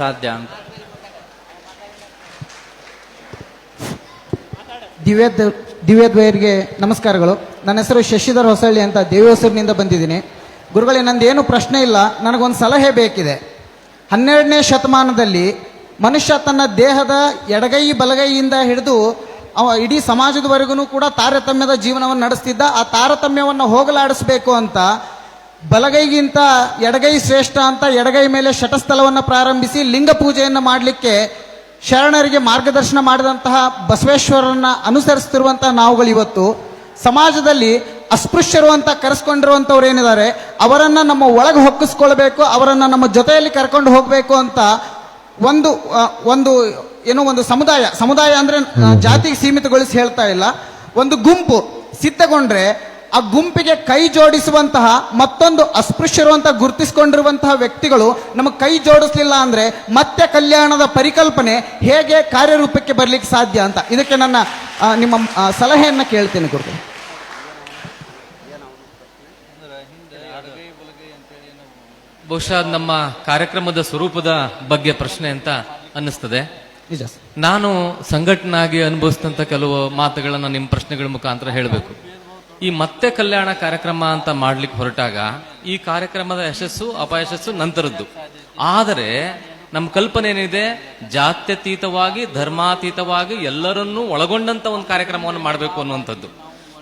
ಸಾಧ್ಯ ಅಂತ. ದಿವ್ಯ ದಿವ್ಯದ್ವಯರಿಗೆ ನಮಸ್ಕಾರಗಳು. ನನ್ನ ಹೆಸರು ಶಶಿಧರ್ ಹೊಸಳ್ಳಿ ಅಂತ ದೇವಹೊಸೂರಿನಿಂದ ಬಂದಿದ್ದೀನಿ. ಗುರುಗಳೇ, ನಂದೇನು ಪ್ರಶ್ನೆ ಇಲ್ಲ. ನನಗೊಂದು ಸಲಹೆ ಬೇಕಿದೆ. ಹನ್ನೆರಡನೇ ಶತಮಾನದಲ್ಲಿ ಮನುಷ್ಯ ತನ್ನ ದೇಹದ ಎಡಗೈ, ಬಲಗೈಯಿಂದ ಹಿಡಿದು ಅವ ಇಡೀ ಸಮಾಜದವರೆಗೂ ಕೂಡ ತಾರತಮ್ಯದ ಜೀವನವನ್ನು ನಡೆಸ್ತಿದ್ದ. ಆ ತಾರತಮ್ಯವನ್ನು ಹೋಗಲಾಡಿಸಬೇಕು ಅಂತ ಬಲಗೈಗಿಂತ ಎಡಗೈ ಶ್ರೇಷ್ಠ ಅಂತ ಎಡಗೈ ಮೇಲೆ ಶಟಸ್ಥಲವನ್ನು ಪ್ರಾರಂಭಿಸಿ ಲಿಂಗ ಪೂಜೆಯನ್ನು ಮಾಡಲಿಕ್ಕೆ ಶರಣರಿಗೆ ಮಾರ್ಗದರ್ಶನ ಮಾಡಿದಂತಹ ಬಸವೇಶ್ವರರನ್ನ ಅನುಸರಿಸ್ತಿರುವಂತಹ ನಾವುಗಳು ಇವತ್ತು. ಸಮಾಜದಲ್ಲಿ ಅಸ್ಪೃಶ್ಯರು ಅಂತ ಕರೆಸ್ಕೊಂಡಿರುವಂಥವ್ರು ಏನಿದ್ದಾರೆ ಅವರನ್ನ ನಮ್ಮ ಒಳಗೆ ಹೊಕ್ಕಿಸ್ಕೊಳ್ಬೇಕು ಅವರನ್ನ ನಮ್ಮ ಜೊತೆಯಲ್ಲಿ ಕರ್ಕೊಂಡು ಹೋಗಬೇಕು ಅಂತ ಒಂದು ಒಂದು ಏನೋ ಒಂದು ಸಮುದಾಯ ಸಮುದಾಯ ಅಂದ್ರೆ ಜಾತಿಗೆ ಸೀಮಿತಗೊಳಿಸಿ ಹೇಳ್ತಾ ಇಲ್ಲ. ಒಂದು ಗುಂಪು ಸಿದ್ಧಗೊಂಡ್ರೆ ಆ ಗುಂಪಿಗೆ ಕೈ ಜೋಡಿಸುವಂತಹ ಮತ್ತೊಂದು ಅಸ್ಪೃಶ್ಯರು ಅಂತ ಗುರುತಿಸಿಕೊಂಡಿರುವಂತಹ ವ್ಯಕ್ತಿಗಳು ನಮಗೆ ಕೈ ಜೋಡಿಸ್ಲಿಲ್ಲ ಅಂದ್ರೆ ಮತ್ತೆ ಕಲ್ಯಾಣದ ಪರಿಕಲ್ಪನೆ ಹೇಗೆ ಕಾರ್ಯರೂಪಕ್ಕೆ ಬರಲಿಕ್ಕೆ ಸಾಧ್ಯ ಅಂತ. ಇದಕ್ಕೆ ನನ್ನ ನಿಮ್ಮ ಸಲಹೆಯನ್ನು ಕೇಳ್ತೇನೆ ಗುರುತು ಬಹುಶಃ ನಮ್ಮ ಕಾರ್ಯಕ್ರಮದ ಸ್ವರೂಪದ ಬಗ್ಗೆ ಪ್ರಶ್ನೆ ಅಂತ ಅನ್ನಿಸ್ತದೆ. ನಾನು ಸಂಘಟನಾಗಿ ಅನುಭವಿಸಿದಂತ ಕೆಲವು ಮಾತುಗಳನ್ನು ನಿಮ್ಮ ಪ್ರಶ್ನೆಗಳ ಮುಖಾಂತರ ಹೇಳಬೇಕು. ಈ ಮತ್ತೆ ಕಲ್ಯಾಣ ಕಾರ್ಯಕ್ರಮ ಅಂತ ಮಾಡ್ಲಿಕ್ಕೆ ಹೊರಟಾಗ ಈ ಕಾರ್ಯಕ್ರಮದ ಯಶಸ್ಸು ಅಪಯಶಸ್ಸು ನಂತರದ್ದು. ಆದರೆ ನಮ್ಮ ಕಲ್ಪನೆ ಏನಿದೆ? ಜಾತ್ಯತೀತವಾಗಿ, ಧರ್ಮಾತೀತವಾಗಿ ಎಲ್ಲರನ್ನೂ ಒಳಗೊಂಡಂತ ಒಂದು ಕಾರ್ಯಕ್ರಮವನ್ನು ಮಾಡಬೇಕು ಅನ್ನುವಂಥದ್ದು.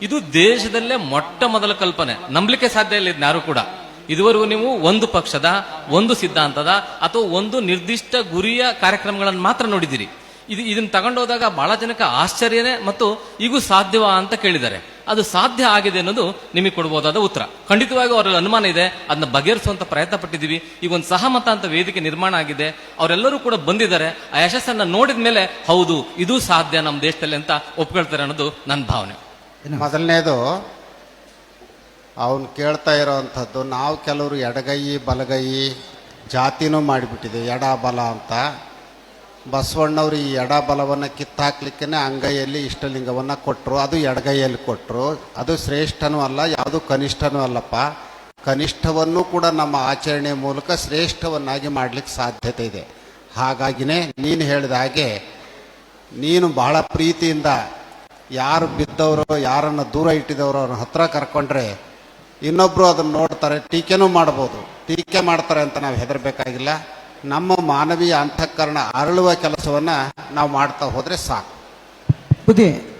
ಇದು ದೇಶದಲ್ಲೇ ಮೊಟ್ಟ ಮೊದಲ ಕಲ್ಪನೆ. ನಂಬಲಿಕ್ಕೆ ಸಾಧ್ಯ ಇಲ್ಲ ಯಾರು ಕೂಡ. ಇದುವರೆಗೂ ನೀವು ಒಂದು ಪಕ್ಷದ, ಒಂದು ಸಿದ್ಧಾಂತದ ಅಥವಾ ಒಂದು ನಿರ್ದಿಷ್ಟ ಗುರಿಯ ಕಾರ್ಯಕ್ರಮಗಳನ್ನು ಮಾತ್ರ ನೋಡಿದಿರಿ ಇದು ಇದನ್ನ ತಗೊಂಡೋದಾಗ ಬಹಳ ಜನಕ್ಕೆ ಆಶ್ಚರ್ಯನೇ ಮತ್ತು ಈಗೂ ಸಾಧ್ಯವಾ ಅಂತ ಕೇಳಿದ್ದಾರೆ. ಅದು ಸಾಧ್ಯ ಆಗಿದೆ ಅನ್ನೋದು ನಿಮಗೆ ಕೊಡಬಹುದಾದ ಉತ್ತರ. ಖಂಡಿತವಾಗಿ ಅವರಲ್ಲಿ ಅನುಮಾನ ಇದೆ ಅದನ್ನ ಬಗೆಹರಿಸುವಂತ ಪ್ರಯತ್ನ ಪಟ್ಟಿದ್ದೀವಿ. ಈಗ ಒಂದು ಸಹಮತ ಅಂತ ವೇದಿಕೆ ನಿರ್ಮಾಣ ಆಗಿದೆ. ಅವರೆಲ್ಲರೂ ಕೂಡ ಬಂದಿದ್ದಾರೆ. ಆ ಯಶಸ್ಸನ್ನ ನೋಡಿದ ಮೇಲೆ, ಹೌದು, ಇದು ಸಾಧ್ಯ ನಮ್ಮ ದೇಶದಲ್ಲಿ ಅಂತ ಒಪ್ಕೊಳ್ತಾರೆ ಅನ್ನೋದು ನನ್ನ ಭಾವನೆ. ಮೊದಲನೇದು, ಅವನು ಕೇಳ್ತಾ ಇರೋವಂಥದ್ದು, ನಾವು ಕೆಲವರು ಎಡಗೈ ಬಲಗೈ ಜಾತಿನೂ ಮಾಡಿಬಿಟ್ಟಿದೆ ಎಡ ಬಲ ಅಂತ. ಬಸವಣ್ಣವರು ಈ ಎಡ ಬಲವನ್ನು ಕಿತ್ತಾಕ್ಲಿಕ್ಕೆ ಅಂಗೈಯಲ್ಲಿ ಇಷ್ಟಲಿಂಗವನ್ನು ಕೊಟ್ಟರು ಅದು ಎಡಗೈಯಲ್ಲಿ ಕೊಟ್ಟರು ಅದು ಶ್ರೇಷ್ಠನೂ ಅಲ್ಲ, ಯಾವುದು ಕನಿಷ್ಠನೂ ಅಲ್ಲಪ್ಪ. ಕನಿಷ್ಠವನ್ನು ಕೂಡ ನಮ್ಮ ಆಚರಣೆ ಮೂಲಕ ಶ್ರೇಷ್ಠವನ್ನಾಗಿ ಮಾಡಲಿಕ್ಕೆ ಸಾಧ್ಯತೆ ಇದೆ. ಹಾಗಾಗಿನೇ ನೀನು ಹೇಳಿದ ಹಾಗೆ, ನೀನು ಬಹಳ ಪ್ರೀತಿಯಿಂದ ಯಾರು ಬಿದ್ದವರು, ಯಾರನ್ನು ದೂರ ಇಟ್ಟಿದವರು ಅವ್ರ ಹತ್ರ ಕರ್ಕೊಂಡ್ರೆ ಇನ್ನೊಬ್ಬರು ಅದನ್ನು ನೋಡ್ತಾರೆ, ಟೀಕೆನೂ ಮಾಡ್ಬೋದು. ಟೀಕೆ ಮಾಡ್ತಾರೆ ಅಂತ ನಾವು ಹೆದರ್ಬೇಕಾಗಿಲ್ಲ. ನಮ್ಮ ಮಾನವೀಯ ಅಂತಃಕರಣ ಅರಳುವ ಕೆಲಸವನ್ನ ನಾವು ಮಾಡ್ತಾ ಹೋದರೆ ಸಾಕು. ಬುದ್ಧಿ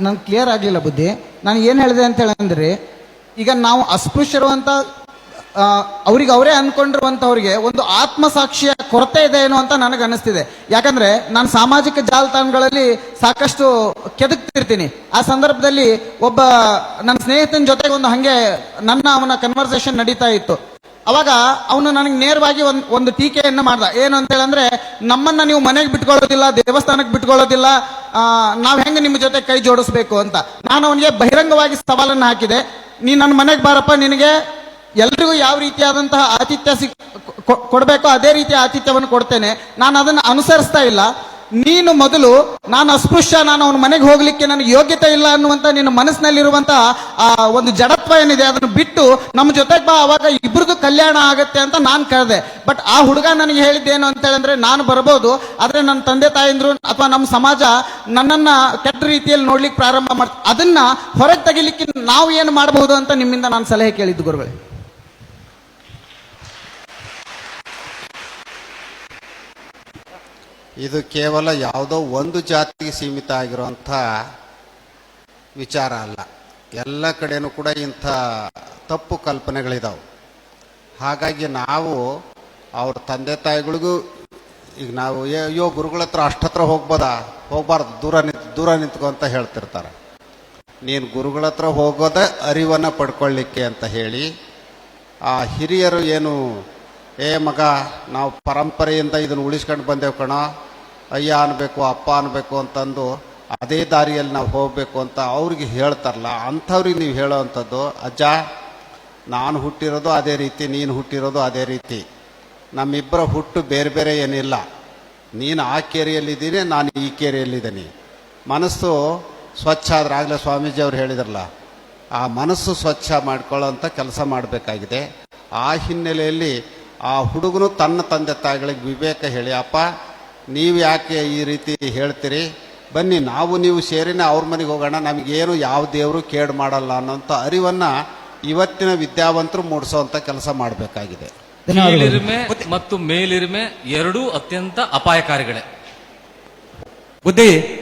ನನಗೆ ಕ್ಲಿಯರ್ ಆಗಲಿಲ್ಲ ಬುದ್ಧಿ. ನಾನು ಏನು ಹೇಳಿದೆ ಅಂತ ಹೇಳಂದ್ರೆ, ಈಗ ನಾವು ಅಸ್ಪೃಶ್ಯರು ಅಂತ ಅವ್ರಿಗೆ ಅವರೇ ಅಂದ್ಕೊಂಡಿರುವಂಥವ್ರಿಗೆ ಒಂದು ಆತ್ಮಸಾಕ್ಷಿಯ ಕೊರತೆ ಇದೆ ಏನು ಅಂತ ನನಗೆ ಅನಿಸ್ತಿದೆ ಯಾಕಂದ್ರೆ ನಾನು ಸಾಮಾಜಿಕ ಜಾಲತಾಣಗಳಲ್ಲಿ ಸಾಕಷ್ಟು ಕೆದಕ್ತಿರ್ತೀನಿ. ಆ ಸಂದರ್ಭದಲ್ಲಿ ಒಬ್ಬ ನನ್ನ ಸ್ನೇಹಿತನ ಜೊತೆಗೆ ಒಂದು ಹಾಗೆ ನನ್ನ ಅವನ ಕನ್ವರ್ಸೇಷನ್ ನಡೀತಾ ಇತ್ತು. ಅವಾಗ ಅವನು ನನಗೆ ನೇರವಾಗಿ ಒಂದು ಒಂದು ಟೀಕೆಯನ್ನು ಮಾಡ್ದ. ಏನು ಅಂತ ಹೇಳಂದ್ರೆ ನಮ್ಮನ್ನ ನೀವು ಮನೆಗೆ ಬಿಟ್ಕೊಳ್ಳೋದಿಲ್ಲ ದೇವಸ್ಥಾನಕ್ಕೆ ಬಿಟ್ಕೊಳ್ಳೋದಿಲ್ಲ ನಾವು ಹೆಂಗೆ ನಿಮ್ಮ ಜೊತೆ ಕೈ ಜೋಡಿಸ್ಬೇಕು ಅಂತ. ನಾನು ಅವನಿಗೆ ಬಹಿರಂಗವಾಗಿ ಸವಾಲನ್ನು ಹಾಕಿದೆ. ನೀ ನನ್ನ ಮನೆಗೆ ಬಾರಪ್ಪ, ನಿನಗೆ ಎಲ್ರಿಗೂ ಯಾವ ರೀತಿಯಾದಂತಹ ಆತಿಥ್ಯ ಸಿಕ್ ಕೊಡ್ಬೇಕೋ ಅದೇ ರೀತಿಯ ಆತಿಥ್ಯವನ್ನು ಕೊಡ್ತೇನೆ. ನಾನು ಅದನ್ನು ಅನುಸರಿಸ್ತಾ ಇಲ್ಲ. ನೀನು ಮೊದಲು ನಾನು ಅಸ್ಪೃಶ್ಯ, ನಾನು ಅವನ ಮನೆಗೆ ಹೋಗ್ಲಿಕ್ಕೆ ನನಗೆ ಯೋಗ್ಯತೆ ಇಲ್ಲ ಅನ್ನುವಂತ ನಿನ್ನ ಮನಸ್ಸಿನಲ್ಲಿರುವಂತಹ ಆ, ಒಂದು ಜಡತ್ವ ಏನಿದೆ ಅದನ್ನು ಬಿಟ್ಟು ನಮ್ಮ ಜೊತೆಗೆ ಬಾ, ಅವಾಗ ಇಬ್ರದ್ದು ಕಲ್ಯಾಣ ಆಗತ್ತೆ ಅಂತ ನಾನು ಕರೆದೆ ಬಟ್ ಆ ಹುಡುಗ ನನಗೆ ಹೇಳಿದ್ದೇನು ಅಂತ ಹೇಳಿದ್ರೆ ನಾನು ಬರ್ಬೋದು ಆದ್ರೆ ನನ್ನ ತಂದೆ ತಾಯಿಂದ್ರು ಅಥವಾ ನಮ್ಮ ಸಮಾಜ ನನ್ನನ್ನ ಕೆಟ್ಟ ರೀತಿಯಲ್ಲಿ ನೋಡ್ಲಿಕ್ಕೆ ಪ್ರಾರಂಭ ಮಾಡ್ತ, ಅದನ್ನ ಹೊರಗೆ ತೆಗಿಲಿಕ್ಕೆ ನಾವು ಏನು ಮಾಡಬಹುದು ಅಂತ ನಿಮ್ಮಿಂದ ನಾನು ಸಲಹೆ ಕೇಳಿದ್ದು ಗುರುಗಳೇ. ಇದು ಕೇವಲ ಯಾವುದೋ ಒಂದು ಜಾತಿಗೆ ಸೀಮಿತ ಆಗಿರುವಂಥ ವಿಚಾರ ಅಲ್ಲ. ಎಲ್ಲ ಕಡೆನೂ ಕೂಡ ಇಂಥ ತಪ್ಪು ಕಲ್ಪನೆಗಳಿದಾವೆ. ಹಾಗಾಗಿ ನಾವು ಅವ್ರ ತಂದೆ ತಾಯಿಗಳಿಗೂ, ಈಗ ನಾವು ಅಯ್ಯೋ ಗುರುಗಳ ಹತ್ರ ಅಷ್ಟತ್ರ ಹೋಗ್ಬೋದಾ? ಹೋಗ್ಬಾರ್ದು, ದೂರ ನಿಂತು, ದೂರ ನಿಂತ್ಕೊ ಅಂತ ಹೇಳ್ತಿರ್ತಾರೆ. ನೀನು ಗುರುಗಳ ಹತ್ರ ಹೋಗೋದೇ ಅರಿವನ್ನು ಪಡ್ಕೊಳ್ಳಿಕ್ಕೆ ಅಂತ ಹೇಳಿ ಆ ಹಿರಿಯರು ಏನು ಏ ಮಗ, ನಾವು ಪರಂಪರೆಯಿಂದ ಇದನ್ನು ಉಳಿಸ್ಕೊಂಡು ಬಂದೇವು ಕಣ. ಅಯ್ಯ ಅನ್ನಬೇಕು ಅಪ್ಪ ಅನ್ನಬೇಕು ಅಂತಂದು ಅದೇ ದಾರಿಯಲ್ಲಿ ನಾವು ಹೋಗಬೇಕು ಅಂತ ಅವ್ರಿಗೆ ಹೇಳ್ತಾರಲ್ಲ, ಅಂಥವ್ರಿಗೆ ನೀವು ಹೇಳೋವಂಥದ್ದು ಅಜ್ಜ, ನಾನು ಹುಟ್ಟಿರೋದು ಅದೇ ರೀತಿ, ನೀನು ಹುಟ್ಟಿರೋದು ಅದೇ ರೀತಿ. ನಮ್ಮಿಬ್ಬರ ಹುಟ್ಟು ಬೇರೆ ಬೇರೆ ಏನಿಲ್ಲ. ನೀನು ಆ ಕೆರೆಯಲ್ಲಿದ್ದೀನಿ ನಾನು ಈ ಕೆರೆಯಲ್ಲಿದ್ದೀನಿ. ಮನಸ್ಸು ಸ್ವಚ್ಛ ಆದರೆ ಆಗಲೇ ಸ್ವಾಮೀಜಿ ಅವ್ರು ಹೇಳಿದ್ರಲ್ಲ, ಆ ಮನಸ್ಸು ಸ್ವಚ್ಛ ಮಾಡ್ಕೊಳ್ಳೋಂಥ ಕೆಲಸ ಮಾಡಬೇಕಾಗಿದೆ. ಆ ಹಿನ್ನೆಲೆಯಲ್ಲಿ ಆ ಹುಡುಗನು ತನ್ನ ತಂದೆ ತಾಯಿಗಳಿಗೆ ವಿವೇಕ ಹೇಳಿ, ಅಪ್ಪ, ನೀವು ಯಾಕೆ ಈ ರೀತಿ ಹೇಳ್ತೀರಿ? ಬನ್ನಿ, ನಾವು ನೀವು ಸೇರಿನೇ ಅವ್ರ ಮನೆಗೆ ಹೋಗೋಣ. ನಮಗೇನು ಯಾವ ದೇವರು ಕೇಡು ಮಾಡಲ್ಲ ಅನ್ನೋಂಥ ಅರಿವನ್ನು ಇವತ್ತಿನ ವಿದ್ಯಾವಂತರು ಮೂಡಿಸೋವಂಥ ಕೆಲಸ ಮಾಡಬೇಕಾಗಿದೆ. ಕೀಳಿರಿಮೆ ಮತ್ತು ಮೇಲಿರಿಮೆ ಎರಡೂ ಅತ್ಯಂತ ಅಪಾಯಕಾರಿಗಳೇ. ಬುದ್ಧಿ